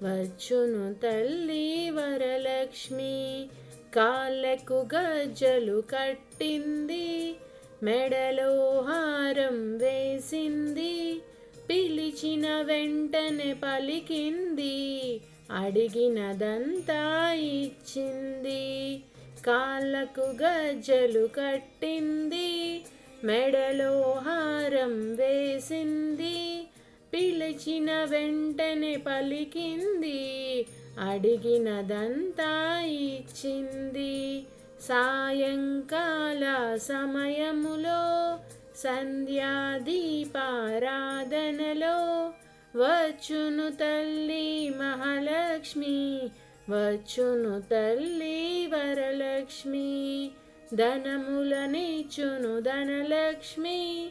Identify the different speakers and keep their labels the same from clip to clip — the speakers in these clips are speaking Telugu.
Speaker 1: వచ్చును తల్లి వరలక్ష్మి కాళ్ళకు గజ్జలు కట్టింది మెడలో హారం వేసింది పిలిచిన వెంటనే పలికింది అడిగినదంతా ఇచ్చింది కాళ్ళకు గజ్జలు కట్టింది మెడలో హారం వేసింది పిలిచిన వెంటనే పలికింది. అడిగినదంతా ఇచ్చింది. సాయంకాల సమయములో సంధ్యాదీపారాధనలో వచ్చును తల్లి మహాలక్ష్మి వచ్చును తల్లి వరలక్ష్మి ధనములనిచ్చును ధనలక్ష్మి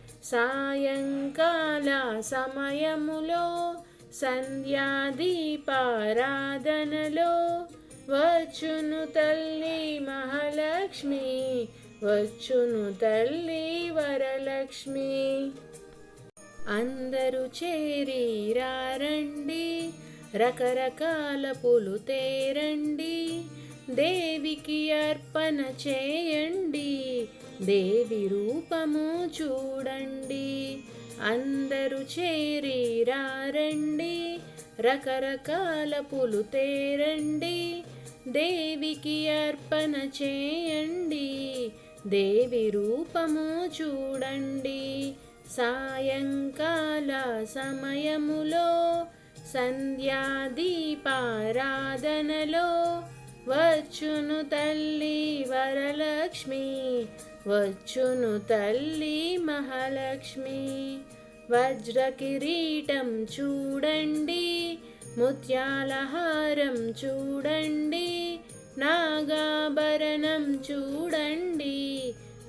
Speaker 1: సాయంకాల సమయములో సంధ్యాదీపారాధనలో వచ్చును తల్లి మహాలక్ష్మి వచ్చును తల్లి వరలక్ష్మి. అందరూ చేరి రారండి రకరకాల పులు తేరండి దేవికి అర్పణ చేయండి. దేవి రూపము చూడండి. అందరూ చేరి రారండి రకరకాల పులు తేరండి. దేవికి అర్పణ చేయండి. దేవి రూపము చూడండి. సాయంకాల సమయములో సంధ్యాదీపారాధనలో వచ్చును తల్లి వరల లక్ష్మి వచ్చును తల్లి మహాలక్ష్మి వజ్ర కిరీటం చూడండి ముత్యాల హారం చూడండి నాగాభరణం చూడండి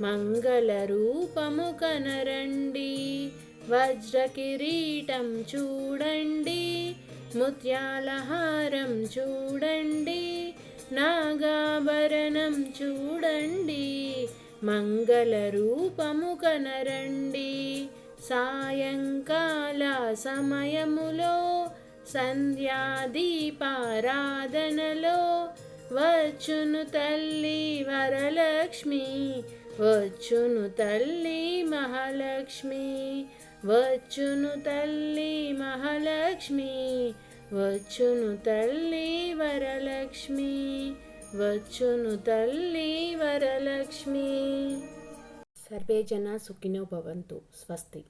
Speaker 1: మంగళ రూపము కనరండి వజ్ర కిరీటం చూడండి ముత్యాల హారం చూడండి నాగాభరణం చూడండి మంగళ రూపము కనరండి. సాయంకాల సమయములో సంధ్యాదీపారాధనలో వచ్చును తల్లి వరలక్ష్మి వచ్చును తల్లి మహాలక్ష్మి వచ్చును తల్లి మహాలక్ష్మి వచ్చును తల్లి వరలక్ష్మి వచ్చును తల్లి వరలక్ష్మి సర్వే జన సుఖినో భవంతు స్వస్తి